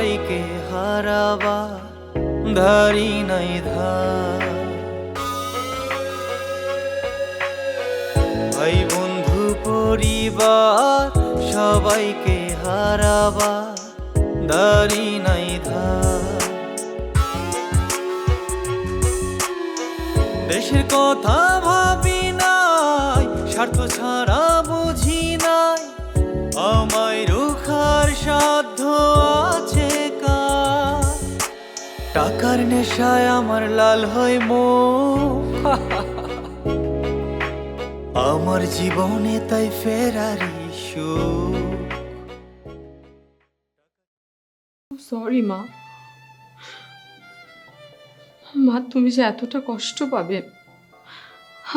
সবাইকে হারাবা, ধারি নাই ধার। ভাই বন্ধু, পরিবার, সবাইকে হারাবা দারি নাই ধার। দেশের কথা ভাবি নাই, স্বার্থ ছাড়া নেশায় আমার লাল হয় মো আমার জীবনে তাই ফেরারি সরি মা। মা, তুমি যে এতটা কষ্ট পাবে,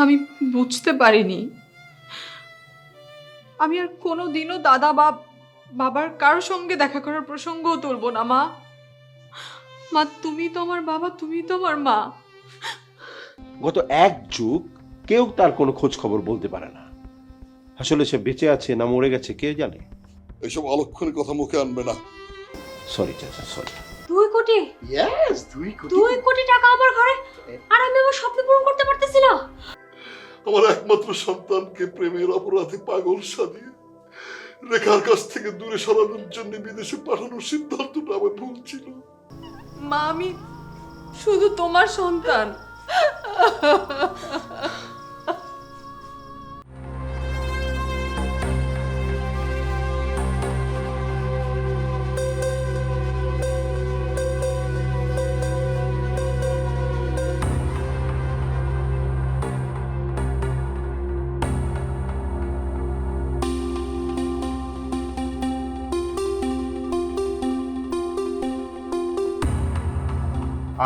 আমি বুঝতে পারিনি। আমি আর কোনো দিনও দাদা বা বাবার কারোর সঙ্গে দেখা করার প্রসঙ্গও তুলব না, মা। মা তুমি তো আমার বাবা তুমি তো আমার মা। গত এক যুগ কেউ তার কোনো খোঁজ খবর বলতে পারে না। আসলে সে বেঁচে আছে না মরে গেছে কে জানে? এসব অলক্ষণের কথা মুখে আনবে না। সরি চাচা সরি দুই কোটি? ইয়েস দুই কোটি। দুই কোটি টাকা আমার ঘরে? আর আমি আমার স্বপ্ন পূরণ করতে পারতেছি না আমার একমাত্র সন্তানকে প্রেমের অপরাধে পাগল সাজিয়ে রেখার কাছ থেকে দূরে সরানোর জন্য বিদেশে পাঠানোর সিদ্ধান্তটা আমার ভুল ছিল। মা আমি শুধু তোমার সন্তান।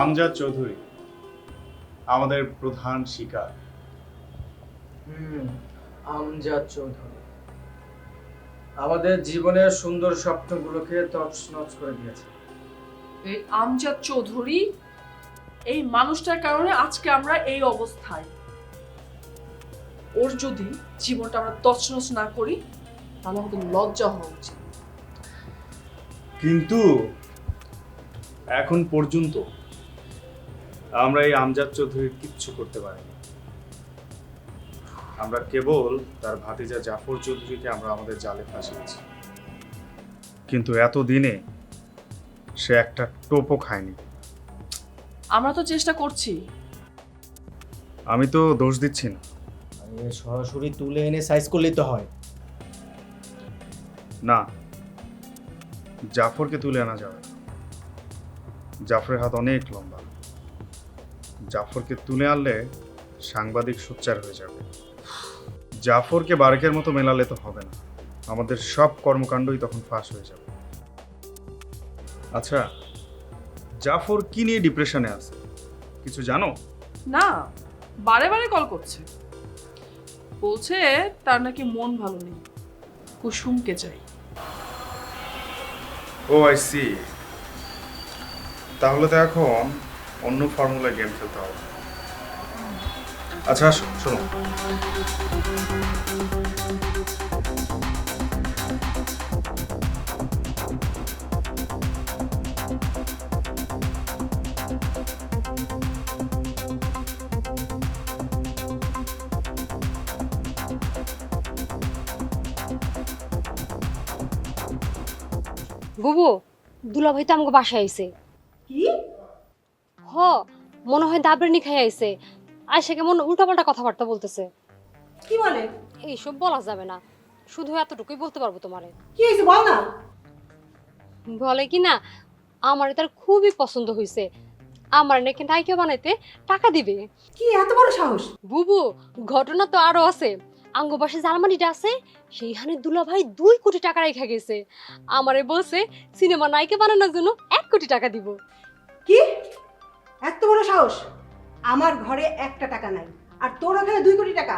আমজাদ চৌধুরী আমাদের প্রধান শিকার। হুম আমজাদ চৌধুরী। আমাদের জীবনের সুন্দর স্বপ্নগুলোকে তছনছ করে দিয়েছে। এই আমজাদ চৌধুরী এই মানুষটার কারণে আজকে আমরা এই অবস্থায়। ওর যদি জীবনটা আমরা তছনছ না করি তাহলে আমাদের লজ্জা হওয়া উচিত। কিন্তু এখন পর্যন্ত আমরা এই আমজাদ চৌধুরীর কিচ্ছু করতে পারিনি। আমরা কেবল তার ভাতিজা জাফর চৌধুরীকে আমরা আমাদের জালে ফাঁসিয়েছি। কিন্তু এত দিনে সে একটা টোপও খায়নি। আমরা তো চেষ্টা করছি। আমি তো দোষ দিচ্ছি না। সরাসরি তুলে এনে সাইজ করলেই তো হয়। না জাফরকে তুলে আনা যাবে না। জাফরের হাত অনেক লম্বা। জাফরকে তুলে আনলে সাংবাদিক সোচ্চার হয়ে যাবে। জাফরকে বারেকের মতো মেলালে তো হবে না। আমাদের সব কর্মকাণ্ডই তখন ফাঁস হয়ে যাবে। আচ্ছা জাফর কি নিয়ে ডিপ্রেশনে আছে? কিছু জানো? না বারে বারে কল করছে। বলছে তার নাকি মন ভালো নেই। কুসুমকে চাই। ও আই সি তাহলে তো এখন অন্য ফর্মুলা গেম খেলতে হবে। আচ্ছা শোনো। বুবু দুলাভাই তো আমাকে বাসায় আইছে। মনে হয় দাবরানি খাই আইছে। আয়সা কেমন উল্টাপাল্টা কথাবার্তা বলতেছে। কি বলে এইসব বলা যাবে না। শুধু এতটুকুই বলতে পারব তোমারে। কি হয়েছে বল না? বলে কি না আমার তার খুবই পছন্দ হয়েছে আমার নাকি নায়িকা বানাইতে টাকা দিবে। কি এত বড় সাহস? বুবু ঘটনা তো আরও আছে। আঙ্গবাসে জার্মানিটা আছে সেইখানে দুলাভাই দুই কোটি টাকা রেখে গেছে। আমারে বলছে সিনেমা নায়িকা বানানোর জন্য এক কোটি টাকা দিব। কি? এত বড় সাহস? আমার ঘরে একটা টাকা নাই আর তোর ওখানে দুই কোটি টাকা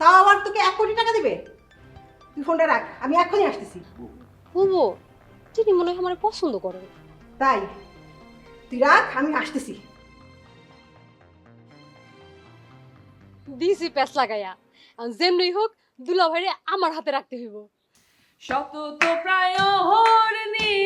তাও আবার তোকে এক কোটি টাকা দিবে? তুই ফোনটা রাখ আমি এখনই আসতেছি। বুবু তিনি মনে হয় আমার পছন্দ করে তাই তুই রাখ আমি আসতেছি। দিছি প্যাস লাগাইয়া। আর যেমনি হোক দুলা দুলাভাইরে আমার হাতে রাখতে হইব। শত তো প্রায় হরনিশি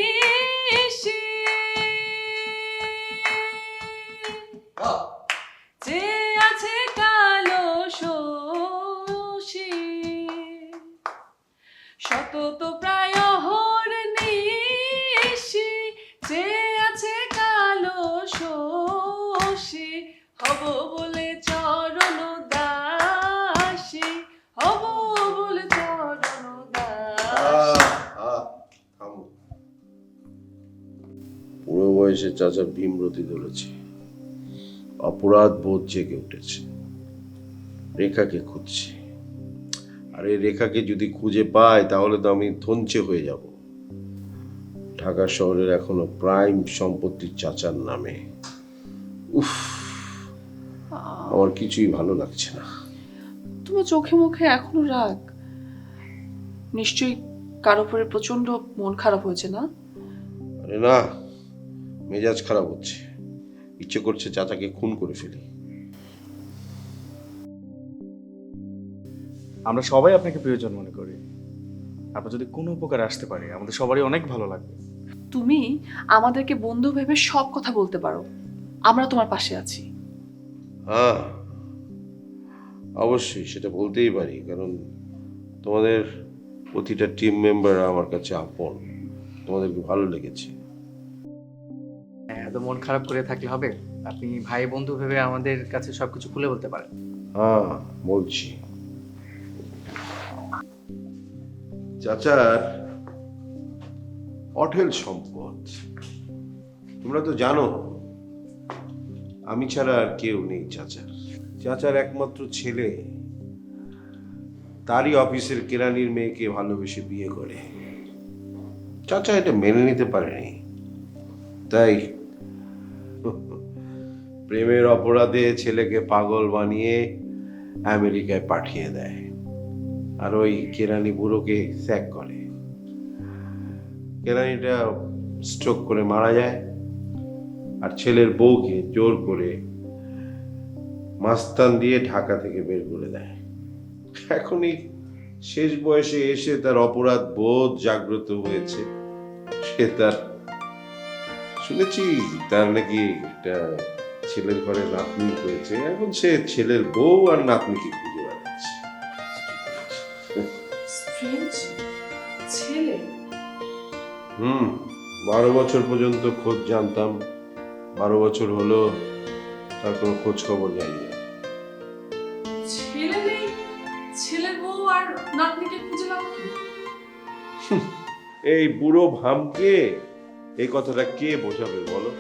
চাচা ভীমরতি ধরেছে। অপরাধ বোধ জেগে উঠেছে। রেখাকে খুঁজছে। আর এই রেখাকে যদি খুঁজে পাই তাহলে তো আমি ধঞ্চে হয়ে যাব। ঢাকা শহরের এখনও প্রাইম সম্পত্তি চাচার নামে। উফ আমার কিছুই ভালো লাগছে না। তোমার চোখে মুখে এখনও রাগ? নিশ্চয়ই কারও উপরে প্রচণ্ড মন খারাপ হয়েছে না? আরে না মেজাজ খারাপ হচ্ছে। ইচ্ছে করছে চাচাকে খুন করে ফেলি। আমরা সবাই আপনাকে প্রিয়জন মনে করি। আপনার যদি কোনো উপকারে আসতে পারি আমাদের সবারই অনেক ভালো লাগবে। তুমি আমাদেরকে বন্ধু ভেবে সব কথা বলতে পারো। আমরা তোমার পাশে আছি। হ্যাঁ অবশ্যই সেটা বলতেই পারি কারণ তোমাদের প্রতিটা টিম মেম্বার আমার কাছে আপন। তোমাদেরকে ভালো লেগেছে। এত মন খারাপ করে থাকলে হবে। আপনি ভাই বন্ধু ভেবে আমাদের কাছে সবকিছু খুলে বলতে পারেন। হ্যাঁ বলছি। চাচার, অঢেল সম্পদ। তোমরা তো জানো, আমি ছাড়া আর কেউ নেই চাচার। চাচার একমাত্র ছেলে। তারই অফিসের কেরানির মেয়েকে ভালোবেসে বিয়ে করে। চাচা এটা মেনে নিতে পারেনি। তাই প্রেমের অপরাধে ছেলেকে পাগল বানিয়ে আমেরিকায় পাঠিয়ে দেয়। আর ওই কেরানি বুড়োকে স্যাক করে। কেরানিটা স্ট্রোক করে মারা যায়। আর ছেলের বউকে জোর করে মাস্তান দিয়ে ঢাকা থেকে বের করে দেয়। এখনই শেষ বয়সে এসে তার অপরাধ বোধ জাগ্রত হয়েছে। সে তার, শুনেছি তার নাকি একটা ছেলের ঘরে নাতনি হয়েছে এখন সে ছেলের বউ আর নাতনিকে খুঁজে বেড়াচ্ছে। ছেলে। হুম বারো বছর পর্যন্ত খোঁজ জানতাম বারো বছর হলো তার কোনো খোঁজ খবর জানি না। ছেলে নেই ছেলের বউ আর নাতনিকে খুঁজে লাভ এই বুড়ো ভামকে এই কথাটা কে বোঝাবে বলো?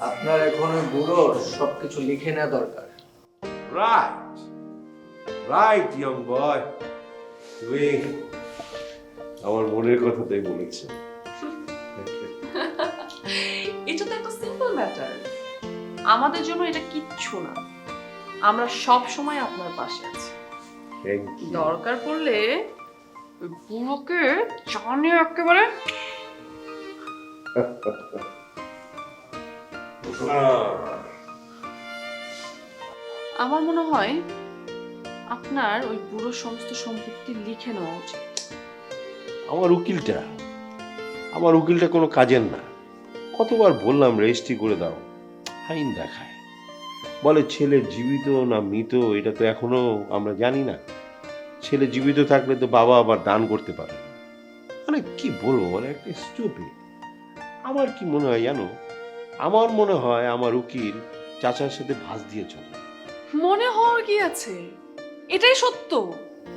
আপনার এখন ওই বুড়োর সবকিছু লিখে নেওয়া দরকার। রাইট রাইট ইয়ং বয় তুমি আমার মনের কথাটাই বলেছ। এটা তো একটা সিম্পল ম্যাটার আমাদের জন্য এটা কিচ্ছু না। আমরা সব সময় আপনার পাশে আছি। দরকার পড়লে বুড়োকে জানে একেবারে আমার মনে হয় আপনার ওই বুড়ো সমস্ত সম্পত্তি লিখে নেওয়া উচিত। আমার উকিলটা আমার উকিলটা কোনো কাজের না। কতবার বললাম, রেজিস্ট্রি করে দাও। আইন দেখায়। বলে, ছেলে জীবিত না মৃত, এটা তো এখনও আমরা জানি না। ছেলে জীবিত থাকলে তো বাবা আবার দান করতে পারে মানে কি বলব মানে একটা স্টুপিড আমার কি মনে হয় জানো আমার মনে হয় আমার উকিল চাচার সাথে ভাস দিয়ে চলে। মনে হওয়ার কি আছে? এটাই সত্য।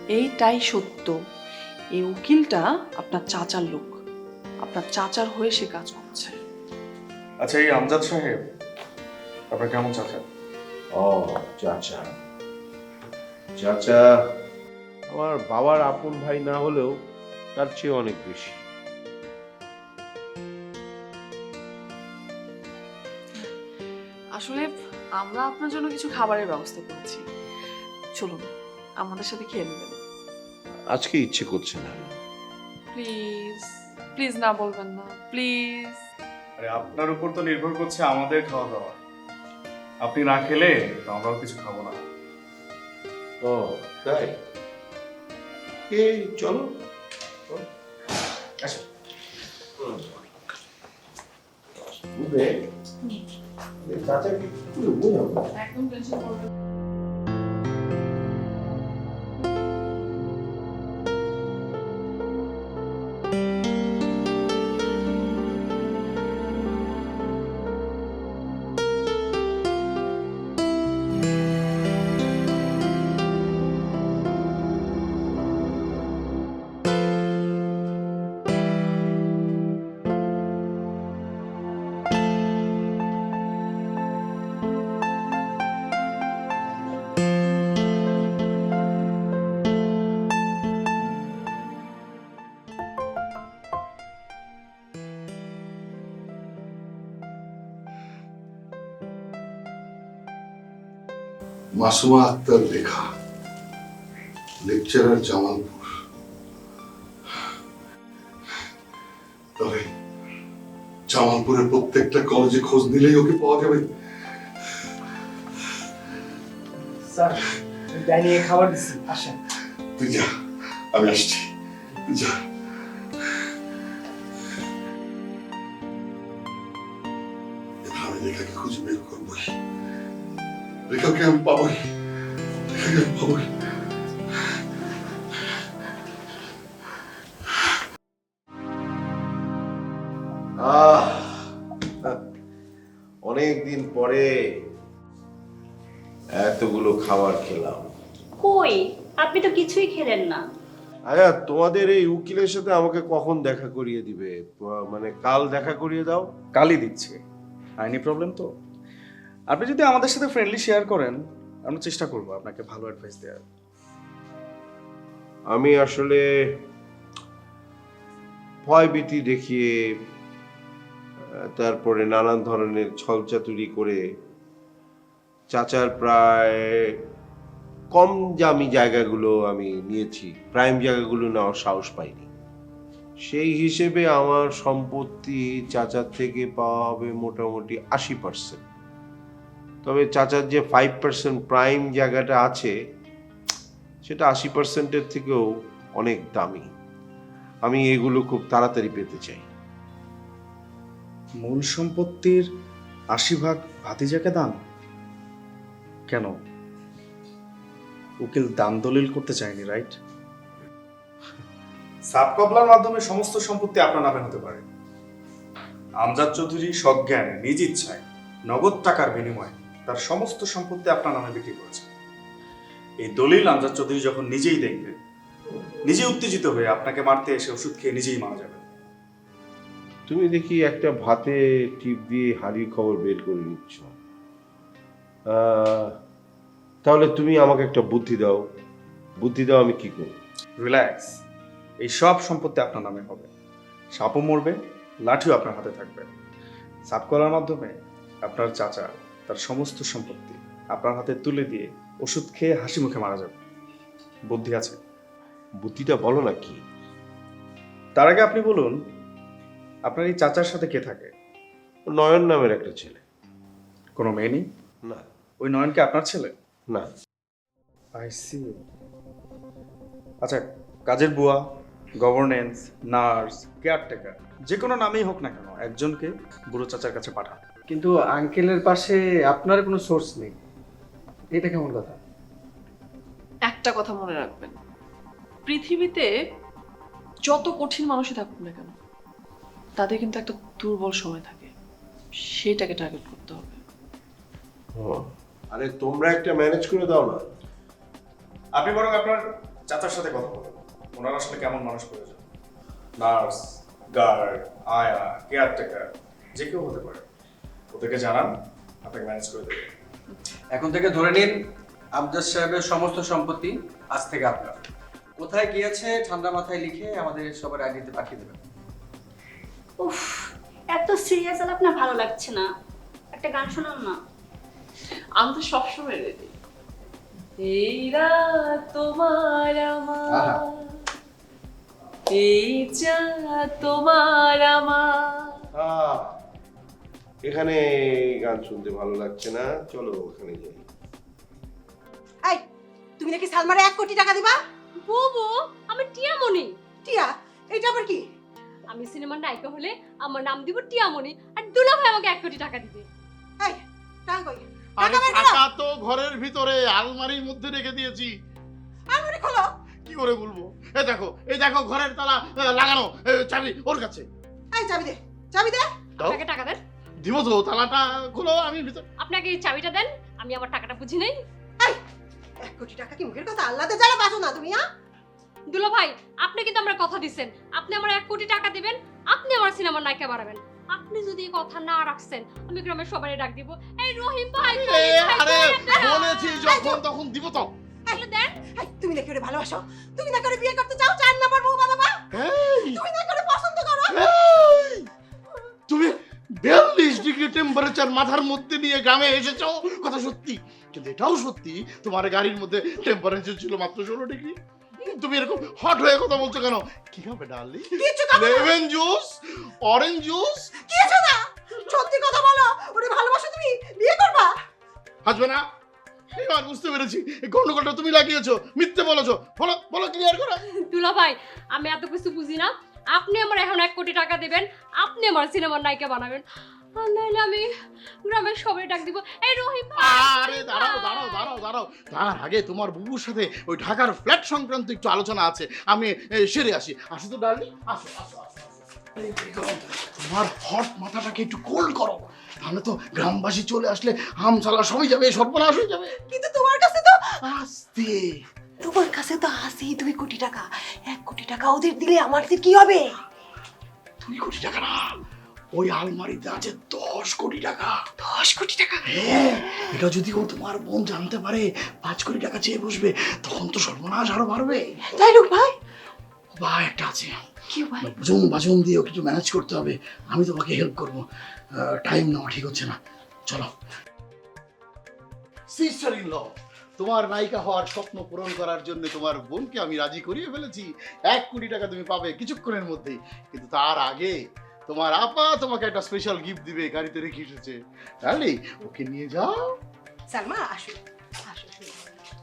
এইটাই সত্য। এই উকিলটা আপনার চাচার লোক। আপনার চাচার হয়ে সে কাজ করছে। আচ্ছা এই আমজাদ সাহেব আপনার কেমন চাচা? ও চাচা। চাচা। আমার বাবার আপন ভাই না হলেও তার চেয়ে অনেক বেশি। আসলে আমরা আপনার জন্য কিছু খাবারের ব্যবস্থা করেছি। চলুন আমাদের সাথে খেয়ে নেবেন। আজকে ইচ্ছে করছে না। প্লিজ প্লিজ না বলবেন না প্লিজ। আরে আপনার উপর তো নির্ভর করছে আমাদের খাওয়া দাওয়া আপনি না খেলে তো আমরাও কিছু খাব না। ও তাই? এই চলো। ও, আসো চাচাকে একটু বোঝাবো একদম টেনশন করবেন মাসুমা আক্তার লেখা। লেকচারার জামালপুর। তবে জামালপুরের প্রত্যেকটা কলেজে খোঁজ নিলেই ওকে পাওয়া যাবে। স্যার ডাইনিংয়ে খাবার দিচ্ছি। আসেন। তুই যা আমি আসছি। যা। রেখাকে আমি পাবোই। রেখাকে আমি পাবোই। আহ অনেক দিন পরে এতগুলো খাবার খেলাম। কই? আপনি তো কিছুই খেলেন না। আচ্ছা তোমাদের এই উকিলের সাথে আমাকে কখন দেখা করিয়ে দিবে? মানে কাল দেখা করিয়ে দাও। কালই দিচ্ছি। আইনি প্রবলেম তো। আপনি যদি আমাদের সাথে ফ্রেন্ডলি শেয়ার করেন, আমরা চেষ্টা করব আপনাকে ভালো অ্যাডভাইস দেওয়ার। আমি আসলে ভয়ভীতি দেখিয়ে তারপরে নানান ধরনের ছলচাতুরি করে চাচার প্রায় কম দামি জায়গাগুলো আমি নিয়েছি। প্রাইম জায়গাগুলো নেওয়ার সাহস পাইনি। সেই হিসেবে আমার সম্পত্তি চাচার থেকে পাওয়া হবে মোটামুটি আশি পার্সেন্ট তবে চাচার যে ফাইভ পার্সেন্ট প্রাইম জায়গাটা আছে সেটা আশি পার্সেন্টের থেকেও অনেক দামি। আমি এগুলো খুব তাড়াতাড়ি পেতে চাই। মূল সম্পত্তির আশি ভাগ ভাতিজাকে দান? কেন? উকিল দান দলিল করতে চায়নি রাইট সাবকবলার মাধ্যমে সমস্ত সম্পত্তি আপনার নামে হতে পারে। আমজাদ চৌধুরী সজ্ঞানে নিজ ইচ্ছায় নগদ টাকার বিনিময়ে তার সমস্ত সম্পত্তি আপনার নামে বিক্রি করেছে। এই দলিল আমজাদ চৌধুরী যখন নিজেই দেখবেন নিজে উত্তেজিত হয়ে আপনাকে মারতে এসে ওষুধ খেয়ে নিজেই মারা যাবেন। তুমি দেখি একটা ভাতে টিপ দিয়ে হাড়ির খবর বের করে নিচ্ছ। তাহলে তুমি আমাকে একটা বুদ্ধি দাও। বুদ্ধি দাও আমি কি করব? রিল্যাক্স এই সব সম্পত্তি আপনার নামে হবে। সাপও মরবে লাঠিও আপনার হাতে থাকবে। সাপ করার মাধ্যমে আপনার চাচা তার সমস্ত সম্পত্তি আপনার হাতে তুলে দিয়ে ওষুধ খেয়ে হাসি মুখে মারা যাবে। বুদ্ধি আছে? বুদ্ধিটা বলো না কি? তার আগে আপনি বলুন আপনার এই চাচার সাথে কে থাকে? নয়ন নামের একটা ছেলে। কোনো মেয়ে নেই? না। ওই নয়নকে আপনার ছেলে? না। আই সি আচ্ছা কাজের বুয়া গভর্নেন্স নার্স কেয়ারটেকার যে কোনো নামেই হোক না কেন একজনকে বুড়ো চাচার কাছে পাঠান। কিন্তু আঙ্কেলের পাশে আপনার কোনো সোর্স নেই। এটা কেমন কথা? একটা কথা মনে রাখবেন। পৃথিবীতে যত কঠিন মানুষই থাকুক না কেন তাদের কিন্তু একটা দুর্বল সময় থাকে। সেটাকে টার্গেট করতে হবে। ও, আরে তোমরা একটা ম্যানেজ করে দাও না। আপনি বরং আপনার চাচার সাথে কথা বলুন। ওনার আসলে কেমন মানুষ প্রয়োজন? নার্স গার্ড আয়া কেয়ারটেকার যে কেউ হতে পারে। ওদেরকে জানান আপনাকে ম্যানেজ করে দেবে। এখন থেকে ধরে নিন আমজাদ সাহেবের সমস্ত সম্পত্তি আজ থেকে আপনার। কোথায় গিয়েছে ঠান্ডা মাথায় লিখে আমাদের সবার আইডিতে পাঠিয়ে দেবেন। উফ এত সিরিয়াস আলাপ না ভালো লাগছে না। একটা গান শোনান না। আমি তো সবসময় রেডি এই রাত তোমার আমার এই চা তোমার আমার। এখানে গান শুনতে ভালো লাগছে না। চলো ওখানে যাই। এই তুমি নাকি সালমারে এক কোটি টাকা দিবা? বুবু আমি টিয়ামণি। টিয়া? এটা আবার কি? আমি সিনেমার নায়িকা হলে আমার নাম দিব টিয়ামণি আর দুলাভাই আমাকে এক কোটি টাকা দিবে। এই টাকা কই? আরে টাকা বের করো। টাকা তো ঘরের ভিতরে আলমারির মধ্যে রেখে দিয়েছি। আলমারি খোলো। কি করে বলব এই দেখো এই দেখো ঘরের তালা লাগানো চাবি ওর কাছে। এই চাবি দে চাবি দে। আপনাকে টাকা দেন। দিব তো তালাটা খুলো আমি ভিতর আপনাকে এই চাবিটা দেন আমি আমার টাকাটা বুঝি নেই। এক কোটি টাকা কি মুখের কথা? আল্লাহতে যারা বাসো না তুমি হ্যাঁ? দুলা ভাই আপনি কিন্তু আমার কথা দিচ্ছেন। আপনি আমার এক কোটি টাকা দিবেন আপনি আমার সিনেমার নায়িকা বাড়াবেন আপনি যদি কথা না রাখছেন আমি গ্রামের সবাই ডাক দিব। এই রহিম ভাই আরে বলেছি যখন তখন দিব তো এগুলো দেন তুমি না করে ভালোবাসো? তুমি না করে বিয়ে করতে চাও? চার নাম্বার বউ বাবা তুমি না করো টেম্পারেচার মাথার মধ্যে নিয়ে গ্রামে এসেছ? কথা সত্যি। কিন্তু এটাও সত্যি তোমার গাড়ির মধ্যে টেম্পারেচার ছিল মাত্র ষোলো ডিগ্রি। তুমি এরকম হট হয়ে কথা বলছো কেন? কি হবে ডার্লিং না। লেমন জুস অরেঞ্জ জুস কিছু না। সত্যি কথা বলো ওরে ভালোবাসো তুমি বিয়ে করবা? হাসবে না? এবার বুঝতে পেরেছি এই গন্ডগোলটা তুমি লাগিয়েছো মিথ্যে বলেছ। বলো বলো ক্লিয়ার করো। দুলা ভাই আমি এত কিছু বুঝি না। আপনি আমার এখন এক কোটি টাকা দিবেন আপনি আমার সিনেমার নায়িকা বানাবেন। আর নাহলে আমি গ্রামের সবাই ডাক দিব। এই রহিম ভাই, আরে দাঁড়াও দাঁড়াও দাঁড়াও দাঁড়াও। তার আগে তোমার বুবুর সাথে ওই ঢাকার ফ্ল্যাট সংক্রান্ত একটু আলোচনা আছে। আমি এ, সেরে আসি। আসি তো আসো আসো আসো আসো। তোমার হট মাথাটাকে একটু কোল্ড করো। তাহলে তো গ্রামবাসী চলে আসলে আম হামসালা সবই যাবে সর্বনাশ হয়ে যাবে। কিন্তু তোমার কাছে তো আস্তে। তোমার কাছে তো আছে দুই কোটি টাকা। এক কোটি টাকা ওদের দিলে আমার কি হবে? দুই কোটি টাকা না। ওই আলমারিতে আছে দশ কোটি টাকা। দশ কোটি টাকা? হ্যাঁ এটা যদি ও তোমার বোন জানতে পারে পাঁচ কোটি টাকা চেয়ে বসবে তখন তো সর্বনাশ আরও বাড়বে। তাই লোক ভাই? বা একটা আছে। কি ভাই? বাজন বাজন দিয়ে ওকে একটু ম্যানেজ করতে হবে। আমি তোমাকে হেল্প করব। টাইম নেওয়া ঠিক হচ্ছে না। চলো। সিস্টার ইন ল তোমার নায়িকা হওয়ার স্বপ্ন পূরণ করার জন্য তোমার বোনকে আমি রাজি করিয়ে ফেলেছি। এক কোটি টাকা তুমি পাবে কিছুক্ষণের মধ্যেই। কিন্তু তার আগে তোমার আপা তোমাকে একটা স্পেশাল গিফট দিবে গাড়িতে রেখে এসেছে। তাহলে ওকে নিয়ে যাও। সালমা আসো। আসো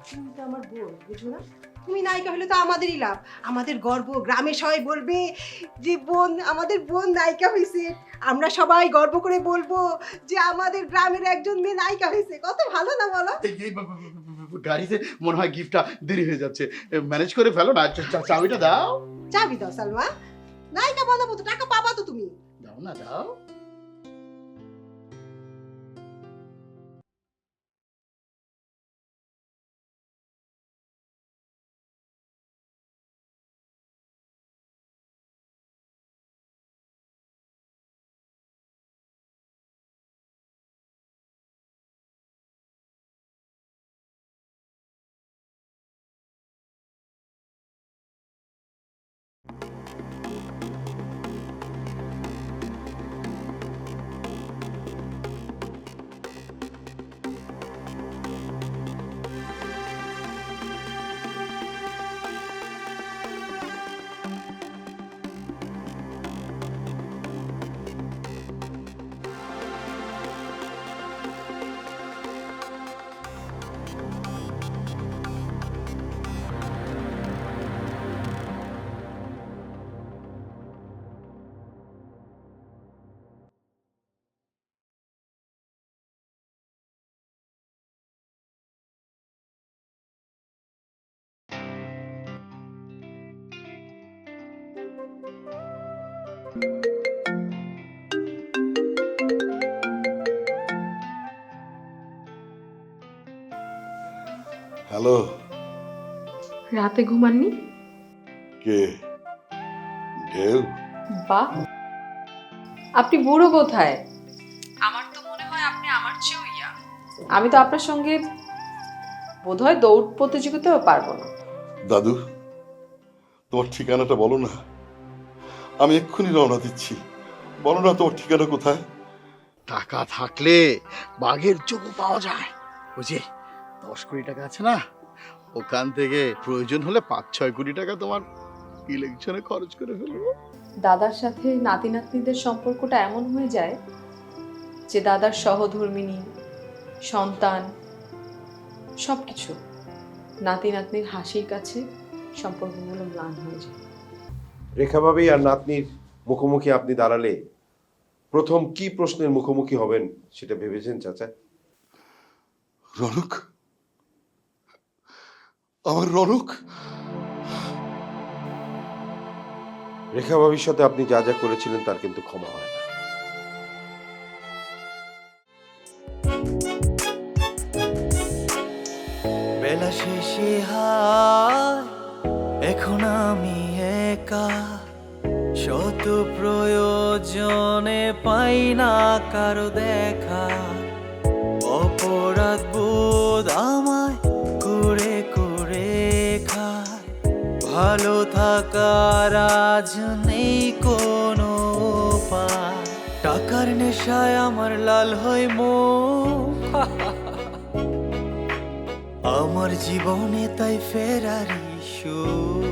তুমি তো আমার বোন বুঝো না? তুমি নায়িকা হলে তো আমাদেরই লাভ। আমাদের গর্ব গ্রামে সবাই বলবে যে বোন আমাদের বোন নায়িকা হয়েছে আমরা সবাই গর্ব করে বলব যে আমাদের গ্রামের একজন মেয়ে নায়িকা হয়েছে কত ভালো না বলো? গাড়িতে মনে হয় গিফটটা দেরি হয়ে যাচ্ছে। ম্যানেজ করে ফেলো না। চাবিটা দাও। চাবি দাও সালমা। নায়িকা বানাবো তো টাকা পাবা তো তুমি। দাও না দাও। হ্যালো। রাতে ঘুমাননি? কে? ঢেউ বাহ। আপনি বুড়ো কোথায়? আমার তো মনে হয় আপনি আমার চেয়েও ইয়া। আমি তো আপনার সঙ্গে বোধহয় দৌড় প্রতিযোগিতাও পারব না। দাদু তোমার ঠিকানাটা বলো না। আমি এক্ষুনি রওনা দিচ্ছি। বলো না তোমার ঠিকানা কোথায়? টাকা থাকলে বাঘের চোখও পাওয়া যায়। যে দশ কোটি টাকা আছে না? ওখান থেকে প্রয়োজন হলে পাঁচ ছয় কোটি টাকা তোমার ইলেকশনে খরচ করে ফেলব। দাদার সাথে নাতি নাতনিদের সম্পর্কটা এমন হয়ে যায় যে দাদার সহধর্মিনী সন্তান সব কিছু নাতি নাতনির হাসির কাছে সম্পর্কগুলো ম্লান হয়ে যায়। রেখা ভাবি আর নাতনির মুখোমুখি আপনি দাঁড়ালে প্রথম কি প্রশ্নের মুখোমুখি হবেন সেটা ভেবেছেন চাচা? রনক? আমার রনক? রেখা ভবিষ্যতে আপনি যা যা করেছিলেন তার কিন্তু ক্ষমা হয় না। বেলা শেষে এখন আমি একা, শত প্রয়োজনে পাই না কারও দেখা। অপরাধ বোধ আমায় করে করে খায়। ভালো থাকার আজ নেই কোনো উপায়। টাকার নেশায় আমার লাল হয় মন। আমার জীবনে তাই ফেরারি সুর